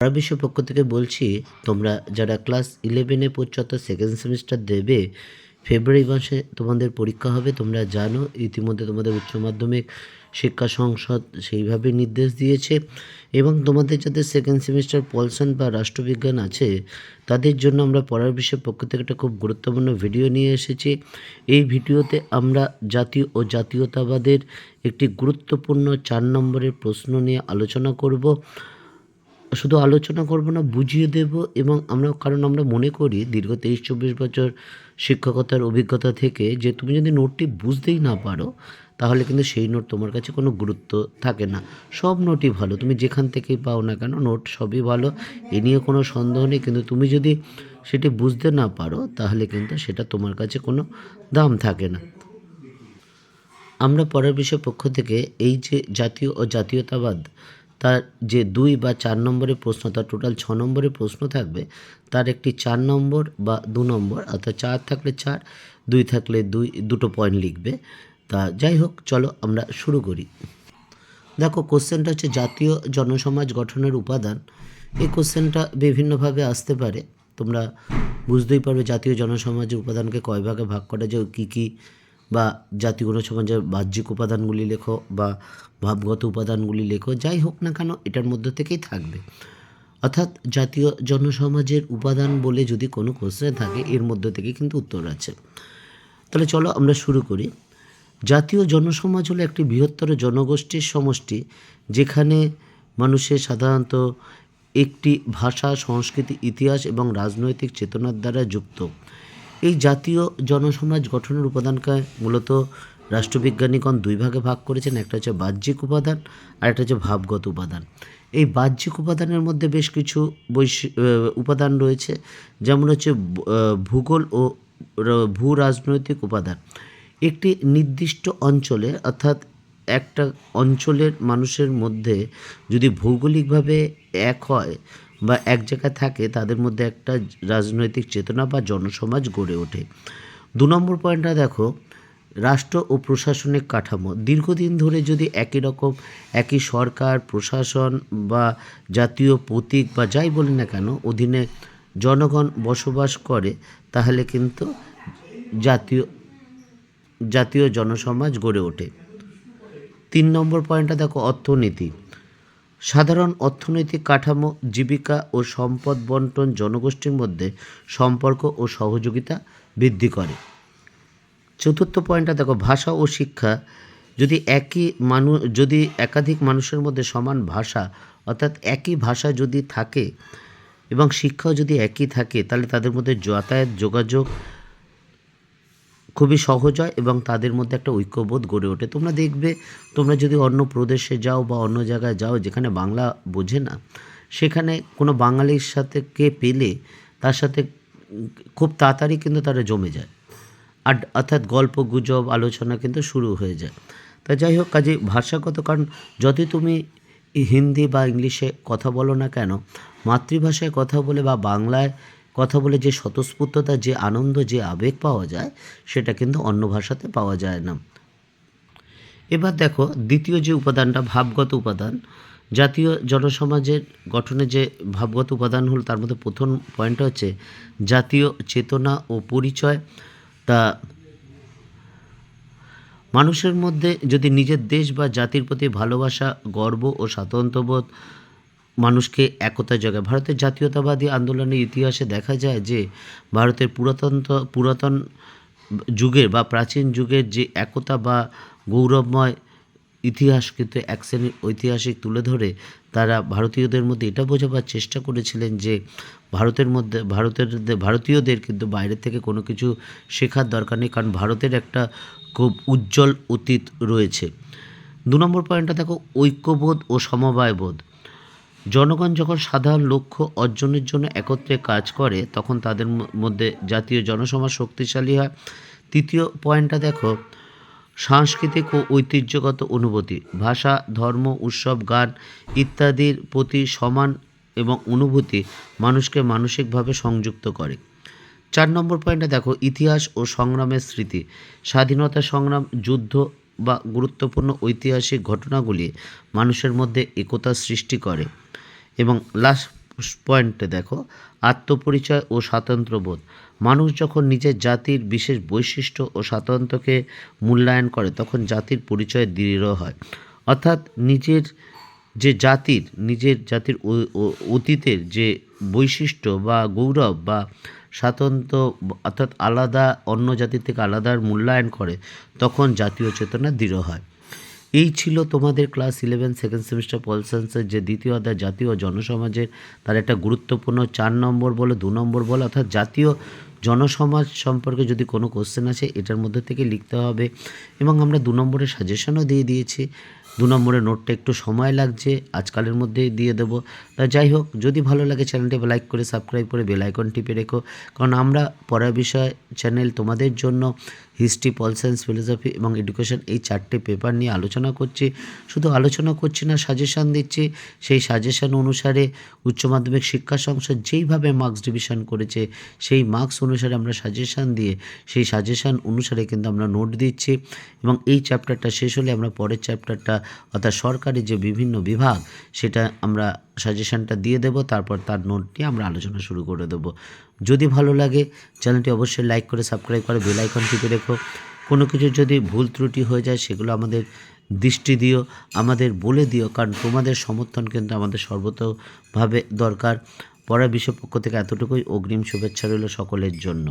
পড়া বিশ্ব পক্ষ থেকে বলছি, তোমরা যারা ক্লাস ইলেভেনে পড়ছো সেকেন্ড সেমিস্টার দেবে ফেব্রুয়ারি মাসে তোমাদের পরীক্ষা হবে, তোমরা জানো, ইতিমধ্যে তোমাদের উচ্চ মাধ্যমিক শিক্ষা সংসদ সেইভাবে নির্দেশ দিয়েছে এবং তোমাদের যাদের সেকেন্ড সেমিস্টার পলসন বা রাষ্ট্রবিজ্ঞান আছে, তাদের জন্য আমরা পড়ার বিষয়ের পক্ষ থেকে একটা খুব গুরুত্বপূর্ণ ভিডিও নিয়ে এসেছি। এই ভিডিওতে আমরা জাতীয় ও জাতীয়তাবাদের একটি গুরুত্বপূর্ণ চার নম্বরের প্রশ্ন নিয়ে আলোচনা করব। শুধু আলোচনা করব না, বুঝিয়ে দেব এবং আমরা, কারণ আমরা মনে করি দীর্ঘ তেইশ চব্বিশ বছর শিক্ষকতার অভিজ্ঞতা থেকে যে তুমি যদি নোটটি বুঝতেই না পারো, তাহলে কিন্তু সেই নোট তোমার কাছে কোনো গুরুত্ব থাকে না। সব নোটই ভালো, তুমি যেখান থেকেই পাও না কেন, নোট সবই ভালো, এ নিয়ে কোনো সন্দেহ নেই, কিন্তু তুমি যদি সেটি বুঝতে না পারো, তাহলে কিন্তু সেটা তোমার কাছে কোনো দাম থাকে না। আমরা পরের বিষয় পক্ষ থেকে এই যে জাতীয় ও জাতীয়তাবাদ তার যে দুই বা চার নম্বরের প্রশ্ন, তার টোটাল ছ নম্বরের প্রশ্ন থাকবে, তার একটি চার নম্বর বা দু নম্বর, অর্থাৎ চার থাকলে চার, দুই থাকলে দুই, দুটো পয়েন্ট লিখবে। তা যাই হোক, চলো আমরা শুরু করি। দেখো কোশ্চেনটা হচ্ছে জাতীয় জনসমাজ গঠনের উপাদান। এই কোশ্চেনটা বিভিন্নভাবে আসতে পারে। তোমরা বুঝতেই পারবে জাতীয় জনসমাজের উপাদানকে কয় ভাগে ভাগ করা যায় কী কী বা জাতীয় জনসমাজের বাহ্যিক উপাদানগুলি লেখো বা ভাবগত উপাদানগুলি লেখো, যাই হোক না কেন এটার মধ্যে থেকেই থাকবে। অর্থাৎ জাতীয় জনসমাজের উপাদান বলে যদি কোনো কোশ্চেন থাকে, এর মধ্যে থেকে কিন্তু উত্তর আছে। তাহলে চলো আমরা শুরু করি। জাতীয় জনসমাজ হলো একটি বৃহত্তর জনগোষ্ঠীর সমষ্টি, যেখানে মানুষের সাধারণত একটি ভাষা, সংস্কৃতি, ইতিহাস এবং রাজনৈতিক চেতনার দ্বারা যুক্ত। এই জাতীয় জনসমাজ গঠনের উপাদানকে মূলত রাষ্ট্রবিজ্ঞানীগণ দুই ভাগে ভাগ করেছেন। একটা হচ্ছে বাহ্যিক উপাদান, আর একটা হচ্ছে ভাবগত উপাদান। এই বাহ্যিক উপাদানের মধ্যে বেশ কিছু বৈশি উপাদান রয়েছে, যেমন হচ্ছে ভূগোল ও ভূ রাজনৈতিক উপাদান। একটি নির্দিষ্ট অঞ্চলে, অর্থাৎ একটা অঞ্চলের মানুষের মধ্যে যদি ভৌগোলিকভাবে এক হয় বা এক জায়গায় থাকে, তাদের মধ্যে একটা রাজনৈতিক চেতনা বা জনসমাজ গড়ে ওঠে। দু নম্বর পয়েন্টটা দেখো, রাষ্ট্র ও প্রশাসনিক কাঠামো। দীর্ঘদিন ধরে যদি একই রকম, একই সরকার, প্রশাসন বা জাতীয় প্রতীক বা যাই বলি না কেন, অধীনে জনগণ বসবাস করে, তাহলে কিন্তু জাতীয় জাতীয় জনসমাজ গড়ে ওঠে। তিন নম্বর পয়েন্টটা দেখো, অর্থনীতি। সাধারণ অর্থনৈতিক কাঠামো, জীবিকা ও সম্পদ বন্টন জনগোষ্ঠীর মধ্যে সম্পর্ক ও সহযোগিতা বৃদ্ধি করে। চতুর্থ পয়েন্টটা দেখো, ভাষা ও শিক্ষা। যদি একই মানুষ যদি একাধিক মানুষের মধ্যে সমান ভাষা, অর্থাৎ একই ভাষা যদি থাকে এবং শিক্ষাও যদি একই থাকে, তাহলে তাদের মধ্যে যাতায়াত, যোগাযোগ খুবই সহজ হয় এবং তাদের মধ্যে একটা ঐক্যবোধ গড়ে ওঠে। তোমরা দেখবে, তোমরা যদি অন্য প্রদেশে যাও বা অন্য জায়গায় যাও যেখানে বাংলা বোঝে না, সেখানে কোনো বাঙালির সাথে কে পেলে তার সাথে খুব তাড়াতাড়ি কিন্তু তারা জমে যায়। আর অর্থাৎ গল্প গুজব, আলোচনা কিন্তু শুরু হয়ে যায়। তা যাই হোক কাজে ভাষাগত, কারণ যতই তুমি হিন্দি বা ইংলিশে কথা বলো না কেন, মাতৃভাষায় কথা বলে বা বাংলায় কথা বলে যে স্বতঃস্ফূর্ততা, যে আনন্দ, যে আবেগ পাওয়া যায়, সেটা কিন্তু অন্য ভাষাতে পাওয়া যায় না। এবার দেখো, দ্বিতীয় যে উপাদানটা, ভাবগত উপাদান, জাতীয় জনসমাজের গঠনে যে ভাবগত উপাদান হল, তার মধ্যে প্রথম পয়েন্টটা হচ্ছে জাতীয় চেতনা ও পরিচয়। তা মানুষের মধ্যে যদি নিজের দেশ বা জাতির প্রতি ভালোবাসা, গর্ব ও স্বাতন্ত্র্যবোধ মানুষকে একতা জায়গায়। ভারতের জাতীয়তাবাদী আন্দোলনের ইতিহাসে দেখা যায় যে, ভারতের পুরাতন পুরাতন যুগের বা প্রাচীন যুগের যে একতা বা গৌরবময় ইতিহাস কিন্তু এক শ্রেণির ঐতিহাসিক তুলে ধরে, তারা ভারতীয়দের মধ্যে এটা বোঝাবার চেষ্টা করেছিলেন যে, ভারতের মধ্যে, ভারতের ভারতীয়দের কিন্তু বাইরে থেকে কোনো কিছু শেখার দরকার নেই, কারণ ভারতের একটা খুব উজ্জ্বল অতীত রয়েছে। দু নম্বর পয়েন্টটা দেখো, ঐক্যবোধ ও সমবায়বোধ। জনগণ যখন সাধারণ লক্ষ্য অর্জনের জন্য একত্রে কাজ করে, তখন তাদের মধ্যে জাতীয় জনসমাজ শক্তিশালী হয়। তৃতীয় পয়েন্টটা দেখো, সাংস্কৃতিক ও ঐতিহ্যগত অনুভূতি, ভাষা, ধর্ম, উৎসব, গান ইত্যাদির প্রতি সমান এবং অনুভূতি মানুষকে মানসিকভাবে সংযুক্ত করে। চার নম্বর পয়েন্টে দেখো, ইতিহাস ও সংগ্রামের স্মৃতি, স্বাধীনতা সংগ্রাম, যুদ্ধ বা গুরুত্বপূর্ণ ঐতিহাসিক ঘটনাগুলি মানুষের মধ্যে একতা সৃষ্টি করে। এবং লাস্ট পয়েন্টে দেখো, আত্মপরিচয় ও স্বাতন্ত্র্যবোধ মানুষ যখন নিজের জাতির বিশেষ বৈশিষ্ট্য ও স্বাতন্ত্র্যকে মূল্যায়ন করে, তখন জাতির পরিচয় দৃঢ় হয়। অর্থাৎ নিজের যে জাতির, নিজের জাতির অতীতের যে বৈশিষ্ট্য বা গৌরব বা স্বাতন্ত্র্য অর্থাৎ আলাদা, অন্য জাতির থেকে আলাদার মূল্যায়ন করে, তখন জাতীয় চেতনা দৃঢ় হয়। এই ছিল তোমাদের class eleven second semester pol সায়েন্সের যে দ্বিতীয় অধ্যায়, জাতীয় জনসমাজের তার একটা গুরুত্বপূর্ণ চার নম্বর বলো, দু নম্বর বলো, অর্থাৎ জাতীয় জনসমাজ সম্পর্কে যদি কোনো কোশ্চেন আছে এটার মধ্যে থেকে লিখতে হবে। এবং আমরা দু নম্বরের সাজেশনও দিয়ে দিয়েছি। দু নম্বরের নোটটা একটু সময় লাগছে, আজকালের মধ্যেই দিয়ে দেবো। তা যাই হোক, যদি ভালো লাগে চ্যানেলটি লাইক করে সাবস্ক্রাইব করে বেল আইকন টিপে রেখো। কারণ আমরা পড়ার বিষয় চ্যানেল তোমাদের জন্য হিস্ট্রি পল সায়েন্স ফিলোসফি এবং এডুকেশন এই চারটে পেপার নিয়ে আলোচনা করছি। শুধু আলোচনা করছি না সাজেশান দিচ্ছি। সেই সাজেশান অনুসারে উচ্চ মাধ্যমিক শিক্ষা সংসদ যেইভাবে মার্কস ডিভিশন করেছে, সেই মার্কস অনুসারে আমরা সাজেশান দিয়ে, সেই সাজেশান অনুসারে কিন্তু আমরা নোট দিচ্ছি এবং এই চ্যাপ্টারটা শেষ হলে আমরা পরের চ্যাপ্টারটা অর্থাৎ সরকারি যে বিভিন্ন বিভাগ, সেটা আমরা সাজেশানটা দিয়ে দেব, তারপর তার নোট নিয়ে আমরা আলোচনা শুরু করে দেব। যদি ভালো লাগে চ্যানেলটি অবশ্যই লাইক করে সাবস্ক্রাইব করে বেল আইকন টিপে রেখো। কোনো কিছু যদি ভুল ত্রুটি হয়ে যায়, সেগুলো আমাদের দৃষ্টি দিও, আমাদের বলে দিও, কারণ তোমাদের সমর্থন কিন্তু আমাদের সর্বতভাবে দরকার। পড়ার বিষয় পক্ষ থেকে এতটুকুই। অগ্রিম শুভেচ্ছা রইল সকলের জন্য।